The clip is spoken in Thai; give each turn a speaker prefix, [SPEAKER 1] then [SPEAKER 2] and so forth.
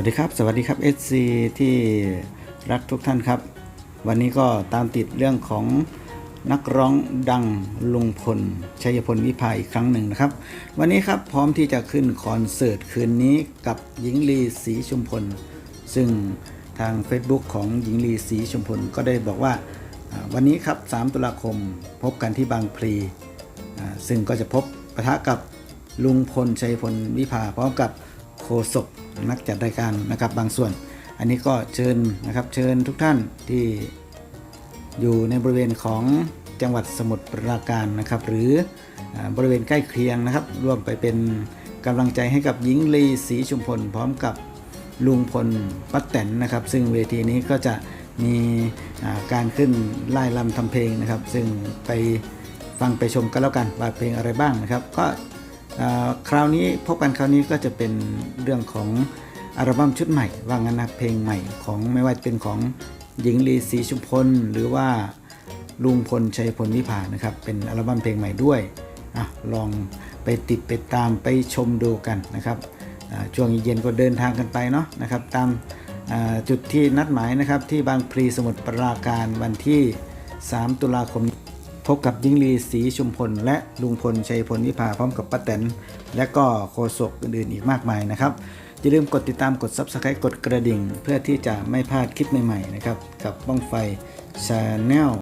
[SPEAKER 1] วัสดีครับ สวัสดีครับ SC ที่รักทุกท่านครับ วันนี้ก็ตามติดเรื่องของนักร้องดังลุงพลชัยพลวิภาอีกครั้งหนึ่งนะครับ วันนี้ครับพร้อมที่จะขึ้นคอนเสิร์ตคืนนี้กับหญิงลีศรีชุมพล ซึ่งทาง Facebook ของหญิงลีศรีชุมพลก็ได้บอกว่าวันนี้ครับ 3 ตุลาคมพบกันที่บางพลีซึ่งก็จะพบปะทะกับลุงพลชัยพลวิภาพร้อมกับ ศกนักจัดรายการนะครับบางส่วน อันนี้ก็เชิญนะครับเชิญทุกท่านที่อยู่ในบริเวณของจังหวัดสมุทรปราการนะครับ หรือบริเวณใกล้เคียงนะครับ ร่วมไปเป็นกำลังใจให้กับหญิงลีศรีชุมพล พร้อมกับลุงพลป้าแตนนะครับ ซึ่งเวทีนี้ก็จะมีการขึ้นไล่ลำทำเพลงนะครับ ซึ่งไปฟังไปชมกันแล้วกันว่าเพลงอะไรบ้างนะครับ ก็ คราวนี้พบกันคราวนี้ก็จะเป็นเรื่องของอัลบั้มชุดใหม่ ว่างั้นนะเพลงใหม่ของไม่ว่าจะเป็นของหญิงลีศรีชุมพลหรือว่าลุงพลชัยพลวิภานะครับ เป็นอัลบั้มเพลงใหม่ด้วยอลองไปติดไปตามไปชมดูกันนะครับช่วงเย็นก็เดินทางกันไปเนาะนะครับ ตามจุดที่นัดหมายนะครับที่บางพลีสมุทรปราการวันที่ 3 ตุลาคม พบกับยิ่งลีสีชุมพล และลุงพลชัยพลวิภาพร้อมกับป้าแตนและก็โคศกอื่นๆอีกมากมายนะครับอย่าลืมกดติดตามกด Subscribe กดกระดิ่ง เพื่อที่จะไม่พลาดคลิปใหม่ๆนะครับกับบ้องไฟชาแนล